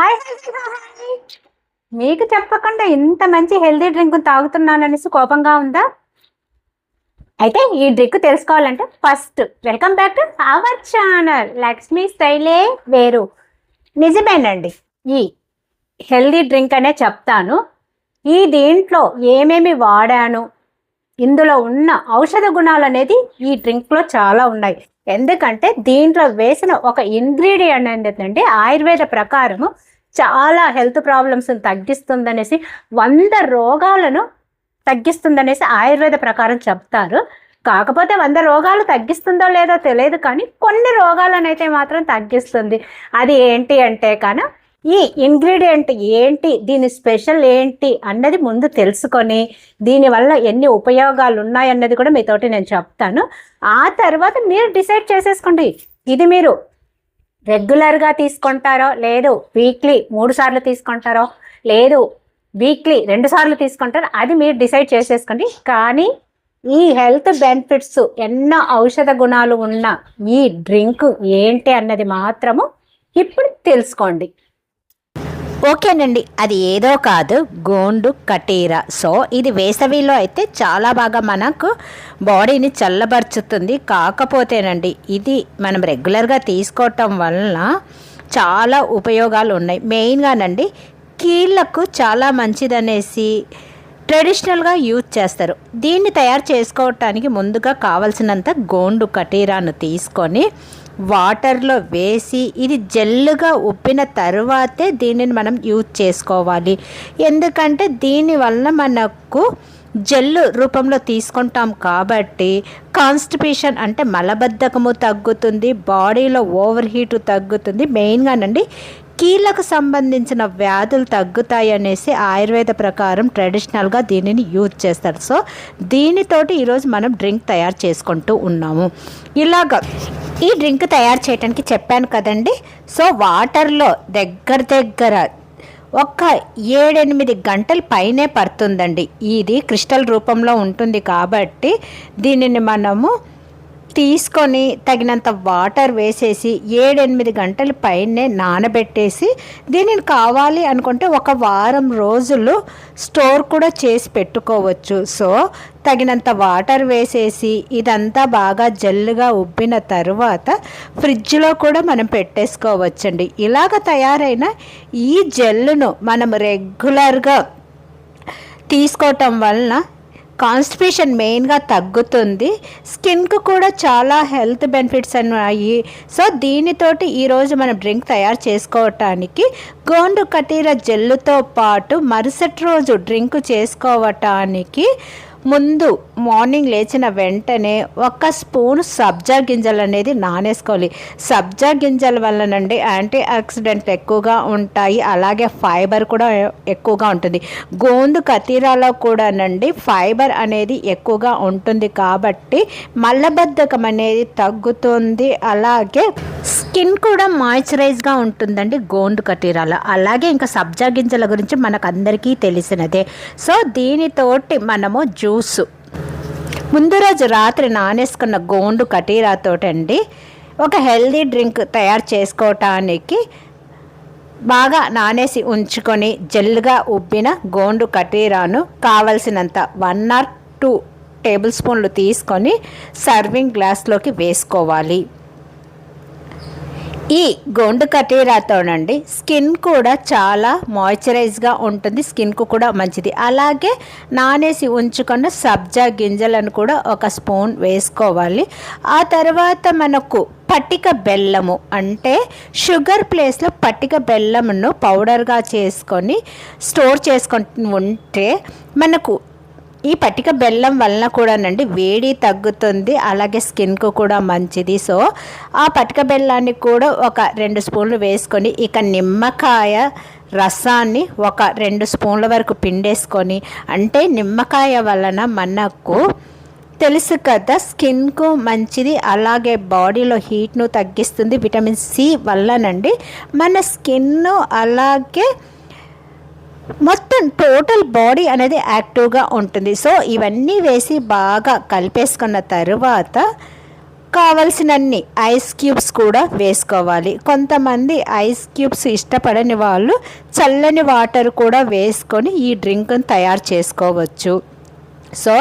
Hi hi. మీకు చెప్పకుండా ఇంత మంచి హెల్దీ డ్రింక్ తాగుతున్నాననేసి కోపంగా ఉందా? అయితే ఈ డ్రింక్ తెలుసుకోవాలంటే first welcome back to our channel Lakshmi స్టైలే వేరు. నిజమేనండి ఈ హెల్దీ డ్రింక్ అనే చెప్తాను. ఈ దీంట్లో ఏమేమి వాడాను ఇందులో ఉన్న ఔషధ గుణాలు అనేది ఈ డ్రింక్లో చాలా ఉన్నాయి. ఎందుకంటే దీంట్లో వేసిన ఒక ఇంగ్రీడియంట్ ఏంటంటే ఆయుర్వేద ప్రకారము చాలా హెల్త్ ప్రాబ్లమ్స్ని తగ్గిస్తుందనేసి వంద రోగాలను తగ్గిస్తుందనేసి ఆయుర్వేద ప్రకారం చెప్తారు. కాకపోతే వంద రోగాలు తగ్గిస్తుందో లేదో తెలియదు కానీ కొన్ని రోగాలను అయితే మాత్రం తగ్గిస్తుంది. అది ఏంటి అంటే కానీ ఈ ఇంగ్రీడియంట్ ఏంటి దీని స్పెషల్ ఏంటి అన్నది ముందు తెలుసుకొని దీనివల్ల ఎన్ని ఉపయోగాలు ఉన్నాయన్నది కూడా మీతోటి నేను చెప్తాను. ఆ తర్వాత మీరు డిసైడ్ చేసేసుకోండి. ఇది మీరు రెగ్యులర్గా తీసుకుంటారో? లేదు. వీక్లీ మూడు సార్లు తీసుకుంటారో? లేదు. వీక్లీ రెండు సార్లు తీసుకుంటారో? అది మీరు డిసైడ్ చేసేసుకోండి. కానీ ఈ హెల్త్ బెనిఫిట్స్ ఎన్నో ఔషధ గుణాలు ఉన్న ఈ డ్రింక్ ఏంటి అన్నది మాత్రము ఇప్పుడు తెలుసుకోండి. ఓకేనండి. అది ఏదో కాదు. గోండు కటీర. సో ఇది వేసవిలో అయితే చాలా బాగా మనకు బాడీని చల్లబరుచుతుంది. కాకపోతేనండి ఇది మనం రెగ్యులర్గా తీసుకోవటం వలన చాలా ఉపయోగాలు ఉన్నాయి మెయిన్గానండి కీళ్ళకు చాలా మంచిదనేసి ట్రెడిషనల్గా యూజ్ చేస్తారు. దీన్ని తయారు చేసుకోవటానికి ముందుగా కావలసినంత గోండు కటీరాను తీసుకొని వాటర్లో వేసి ఇది జల్లుగా ఉప్పిన తర్వాతే దీనిని మనం యూజ్ చేసుకోవాలి. ఎందుకంటే దీనివల్ల మనకు జెల్లు రూపంలో తీసుకుంటాం కాబట్టి కాన్స్టిపేషన్ అంటే మలబద్ధకము తగ్గుతుంది బాడీలో ఓవర్ హీటు తగ్గుతుంది. మెయిన్గానండి కీళ్ళకు సంబంధించిన వ్యాధులు తగ్గుతాయి అనేసి ఆయుర్వేద ప్రకారం ట్రెడిషనల్గా దీనిని యూజ్ చేస్తారు. సో దీనితోటి ఈరోజు మనం డ్రింక్ తయారు చేసుకుంటూ ఉన్నాము. ఇలాగ ఈ డ్రింక్ తయారు చేయడానికి చెప్పాను కదండి. సో వాటర్లో దగ్గర దగ్గర ఒక్క ఏడెనిమిది గంటల పైనే పడుతుందండి. ఇది క్రిస్టల్ రూపంలో ఉంటుంది కాబట్టి దీనిని మనము తీసుకొని తగినంత వాటర్ వేసేసి ఏడెనిమిది గంటల పైనే నానబెట్టేసి దీనిని కావాలి అనుకుంటే ఒక వారం రోజులు స్టోర్ కూడా చేసి పెట్టుకోవచ్చు. సో తగినంత వాటర్ వేసేసి ఇదంతా బాగా జల్లుగా ఉబ్బిన తర్వాత ఫ్రిడ్జ్లో కూడా మనం పెట్టేసుకోవచ్చండి. ఇలాగ తయారైన ఈ జెల్లును మనం రెగ్యులర్గా తీసుకోవటం వలన కాన్స్టిపేషన్ మెయిన్గా తగ్గుతుంది. స్కిన్కు కూడా చాలా హెల్త్ బెనిఫిట్స్ ఉన్నాయి సో దీనితోటి ఈరోజు మనం డ్రింక్ తయారు చేసుకోవటానికి గోండు కటీర జెల్లుతో పాటు మరుసటి రోజు డ్రింక్ చేసుకోవటానికి ముందు మార్నింగ్ లేచిన వెంటనే ఒక స్పూన్ సబ్జా గింజలు అనేది నానేసుకోవాలి. సబ్జా గింజల వల్లనండి యాంటీ ఆక్సిడెంట్లు ఎక్కువగా ఉంటాయి. అలాగే ఫైబర్ కూడా ఎక్కువగా ఉంటుంది. గోందు కతీరాలో కూడానండి ఫైబర్ అనేది ఎక్కువగా ఉంటుంది కాబట్టి మలబద్ధకం అనేది తగ్గుతుంది. అలాగే స్కిన్ కూడా మాయిశ్చరైజ్గా ఉంటుందండి గోండు కటీరాలు. అలాగే ఇంకా సబ్జా గింజల గురించి మనకు అందరికీ తెలిసినదే. సో దీనితోటి మనము జ్యూస్. ముందు రోజు రాత్రి నానేసుకున్న గోండు కటీరాతోటండి ఒక హెల్దీ డ్రింక్ తయారు చేసుకోవటానికి బాగా నానేసి ఉంచుకొని జల్లుగా ఉబ్బిన గోండు కటీరాను కావలసినంత వన్ ఆర్ టూ టేబుల్ స్పూన్లు తీసుకొని సర్వింగ్ గ్లాస్లోకి వేసుకోవాలి. ఈ గోండు కటీరాతోనండి స్కిన్ కూడా చాలా మాయిశ్చరైజ్గా ఉంటుంది స్కిన్కు కూడా మంచిది. అలాగే నానేసి ఉంచుకున్న సబ్జా గింజలను కూడా ఒక స్పూన్ వేసుకోవాలి. ఆ తర్వాత మనకు పట్టిక బెల్లము అంటే షుగర్ ప్లేస్లో పట్టిక బెల్లమును పౌడర్గా చేసుకొని స్టోర్ చేసుకొని ఉంటే మనకు ఈ పట్టిక బెల్లం వలన కూడానండి వేడి తగ్గుతుంది అలాగే స్కిన్కు కూడా మంచిది. సో ఆ పట్టిక బెల్లాన్ని కూడా ఒక రెండు స్పూన్లు వేసుకొని ఇక నిమ్మకాయ రసాన్ని ఒక రెండు స్పూన్ల వరకు పిండేసుకొని అంటే నిమ్మకాయ వలన మనకు తెలుసు కదా స్కిన్కు మంచిది అలాగే బాడీలో హీట్ను తగ్గిస్తుంది. విటమిన్ సి వల్లనండి మన స్కిన్ అలాగే మొత్తం టోటల్ బాడీ అనేది యాక్టివ్గా ఉంటుంది. సో ఇవన్నీ వేసి బాగా కలిపేసుకున్న తర్వాత కావలసినన్ని ఐస్ క్యూబ్స్ కూడా వేసుకోవాలి. కొంతమంది ఐస్ క్యూబ్స్ ఇష్టపడని వాళ్ళు చల్లని వాటర్ కూడా వేసుకొని ఈ డ్రింక్ని తయారు చేసుకోవచ్చు. సో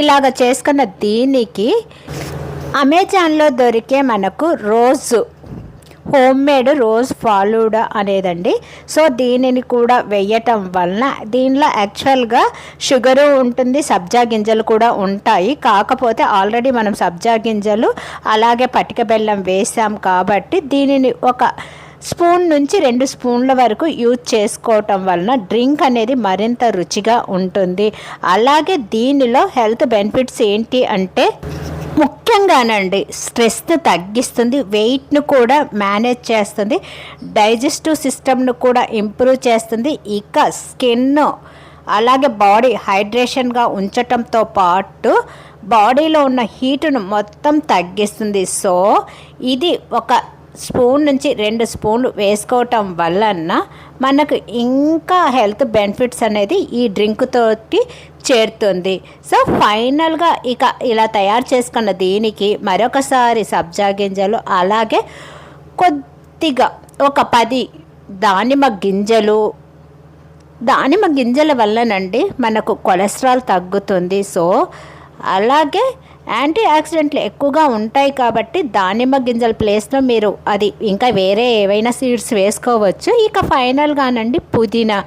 ఇలాగ చేసుకున్న దీనికి అమెజాన్లో దొరికే మనకు రోజు హోమ్ మేడ్ రోజ్ ఫాలూడా అనేదండి. సో దీనిని కూడా వేయటం వలన దీనిలో యాక్చువల్గా షుగరు ఉంటుంది సబ్జా గింజలు కూడా ఉంటాయి. కాకపోతే ఆల్రెడీ మనం సబ్జా గింజలు అలాగే పటిక బెల్లం వేసాం కాబట్టి దీనిని ఒక స్పూన్ నుంచి రెండు స్పూన్ల వరకు యూజ్ చేసుకోవటం వలన డ్రింక్ అనేది మరింత రుచిగా ఉంటుంది. అలాగే దీనిలో హెల్త్ బెనిఫిట్స్ ఏంటి అంటే ముఖ్యంగానండి స్ట్రెస్ను తగ్గిస్తుంది వెయిట్ను కూడా మేనేజ్ చేస్తుంది డైజెస్టివ్ సిస్టమ్ను కూడా ఇంప్రూవ్ చేస్తుంది. ఇక స్కిన్ అలాగే బాడీ హైడ్రేషన్గా ఉంచటంతో పాటు బాడీలో ఉన్న హీటును మొత్తం తగ్గిస్తుంది. సో ఇది ఒక స్పూన్ నుంచి రెండు స్పూన్లు వేసుకోవటం వలన మనకు ఇంకా హెల్త్ బెనిఫిట్స్ అనేది ఈ డ్రింక్ తోటి చేరుతుంది. సో ఫైనల్గా ఇక ఇలా తయారు చేసుకున్న దీనికి మరొకసారి సబ్జా గింజలు అలాగే కొద్దిగా ఒక పది దానిమ్మ గింజలు. దానిమ్మ గింజల వల్లనండి మనకు కొలెస్ట్రాల్ తగ్గుతుంది. సో అలాగే యాంటీ ఆక్సిడెంట్లు ఎక్కువగా ఉంటాయి కాబట్టి దానిమ్మ గింజల ప్లేస్లో మీరు అది ఇంకా వేరే ఏవైనా సీడ్స్ వేసుకోవచ్చు. ఇక ఫైనల్గానండి పుదీనా.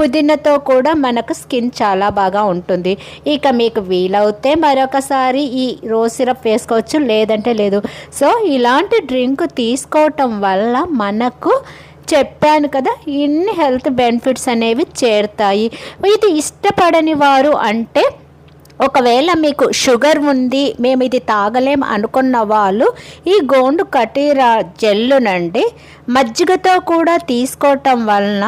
పుదీనాతో కూడా మనకు స్కిన్ చాలా బాగా ఉంటుంది. ఇక మీకు వీలవుతే మరొకసారి ఈ రోజ్ సిరప్ వేసుకోవచ్చు లేదంటే లేదు. సో ఇలాంటి డ్రింక్ తీసుకోవటం వల్ల మనకు చెప్పాను కదా ఇన్ని హెల్త్ బెనిఫిట్స్ అనేవి చేరుతాయి. ఇది ఇష్టపడని వారు అంటే ఒకవేళ మీకు షుగర్ ఉంది మేము ఇది తాగలేం అనుకున్న వాళ్ళు ఈ గోండు కటీరా జెల్లునండి మజ్జిగతో కూడా తీసుకోవటం వలన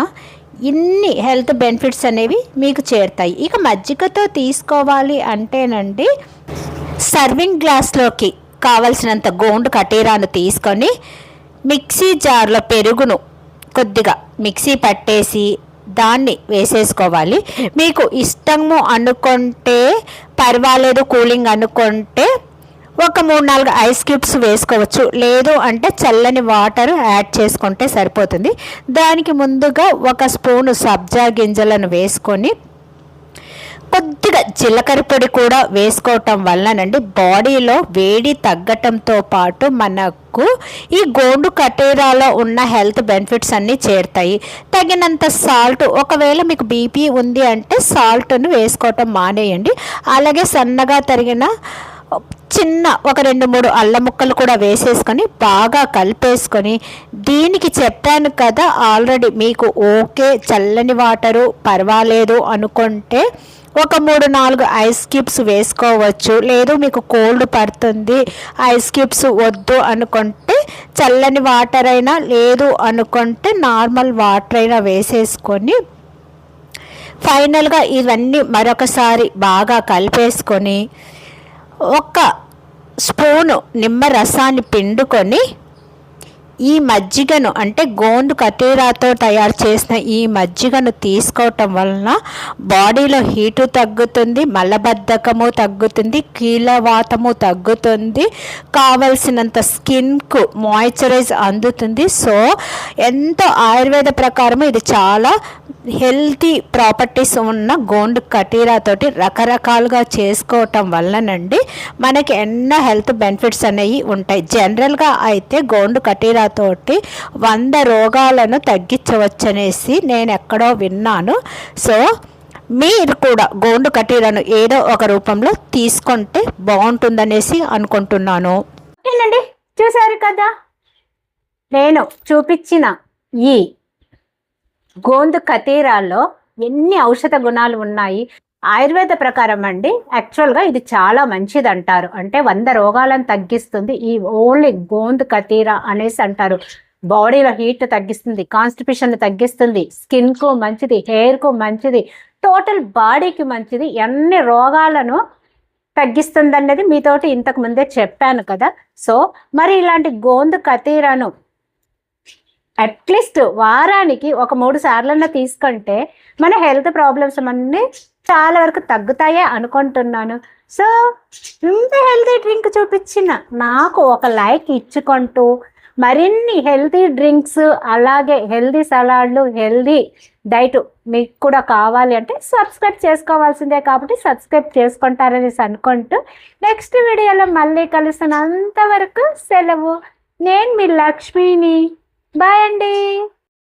ఇన్ని హెల్త్ బెనిఫిట్స్ అనేవి మీకు చేరుతాయి. ఇక మజ్జిగతో తీసుకోవాలి అంటేనండి సర్వింగ్ గ్లాస్లోకి కావలసినంత గోండు కటీరాను తీసుకొని మిక్సీ జార్లో పెరుగును కొద్దిగా మిక్సీ పట్టేసి దాన్ని వేసేసుకోవాలి. మీకు ఇష్టము అనుకుంటే పర్వాలేదు కూలింగ్ అనుకుంటే ఒక మూడు నాలుగు ఐస్ క్యూబ్స్ వేసుకోవచ్చు. లేదు అంటే చల్లని వాటర్ యాడ్ చేసుకుంటే సరిపోతుంది. దానికి ముందుగా ఒక స్పూను సబ్జా గింజలను వేసుకొని కొద్దిగా జీలకర్ర పొడి కూడా వేసుకోవటం వల్లనండి బాడీలో వేడి తగ్గటంతో పాటు మనకు ఈ గోండు కటేరాలో ఉన్న హెల్త్ బెనిఫిట్స్ అన్నీ చేరుతాయి. తగినంత సాల్ట్ ఒకవేళ మీకు బీపీ ఉంది అంటే సాల్ట్ను వేసుకోవటం మానేయండి. అలాగే సన్నగా తరిగిన చిన్న ఒక రెండు మూడు అల్లం ముక్కలు కూడా వేసేసుకొని బాగా కలిపేసుకొని దీనికి చెప్పాను కదా ఆల్రెడీ మీకు ఓకే చల్లని వాటరు పర్వాలేదు అనుకుంటే ఒక మూడు నాలుగు ఐస్ క్యూబ్స్ వేసుకోవచ్చు. లేదు మీకు కోల్డ్ పడుతుంది ఐస్ క్యూబ్స్ వద్దు అనుకుంటే చల్లని వాటర్ అయినా లేదు అనుకుంటే నార్మల్ వాటర్ అయినా వేసేసుకొని ఫైనల్గా ఇవన్నీ మరొకసారి బాగా కలిపేసుకొని ఒక స్పూను నిమ్మ రసాన్ని పిండుకొని ఈ మజ్జిగను అంటే గోండు కటీరాతో తయారు చేసిన ఈ మజ్జిగను తీసుకోవటం వలన బాడీలో హీటు తగ్గుతుంది మలబద్ధకము తగ్గుతుంది కీలవాతము తగ్గుతుంది కావలసినంత స్కిన్కు మాయిశ్చరైజ్ అందుతుంది. సో ఎంతో ఆయుర్వేద ప్రకారము ఇది చాలా హెల్తీ ప్రాపర్టీస్ ఉన్న గోండు కటీరాతోటి రకరకాలుగా చేసుకోవటం వల్లనండి మనకి ఎన్నో హెల్త్ బెనిఫిట్స్ అనేవి ఉంటాయి. జనరల్గా అయితే గోండు తోటి వంద రోగాలను తగ్గించవచ్చనేసి నేను ఎక్కడో విన్నాను. సో మీరు కూడా గోండు కటీరను ఏదో ఒక రూపంలో తీసుకుంటే బాగుంటుందనేసి అనుకుంటున్నాను. ఓకేనండి చూశారు కదా? నేను చూపించిన ఈ గోందు కతీరాల్లో ఎన్ని ఔషధ గుణాలు ఉన్నాయి? ఆయుర్వేద ప్రకారం అండి యాక్చువల్గా ఇది చాలా మంచిది అంటారు అంటే వంద రోగాలను తగ్గిస్తుంది. ఈ ఓన్లీ గోందు కతీరా అనేసి అంటారు. బాడీలో హీట్ తగ్గిస్తుంది కాన్స్టిపేషన్ తగ్గిస్తుంది స్కిన్కు మంచిది హెయిర్కు మంచిది టోటల్ బాడీకి మంచిది. ఎన్ని రోగాలను తగ్గిస్తుంది అనేది మీతోటి ఇంతకు ముందే చెప్పాను కదా. సో మరి ఇలాంటి గోందు కతీరాను అట్లీస్ట్ వారానికి ఒక మూడు సార్లన్నా తీసుకుంటే మన హెల్త్ ప్రాబ్లమ్స్ అన్నీ చాలా వరకు తగ్గుతాయే అనుకుంటున్నాను. సో ఇంత హెల్తీ డ్రింక్ చూపించిన నాకు ఒక లైక్ ఇచ్చుకుంటూ మరిన్ని హెల్తీ డ్రింక్స్ అలాగే హెల్దీ సలాడ్లు హెల్దీ డైట్ మీకు కూడా కావాలి అంటే సబ్స్క్రైబ్ చేసుకోవాల్సిందే కాబట్టి సబ్స్క్రైబ్ చేసుకుంటారనేసి అనుకుంటూ నెక్స్ట్ వీడియోలో మళ్ళీ కలుస్తాను అంతవరకు సెలవు. నేను మీ లక్ష్మిని. బాయ్ అండి.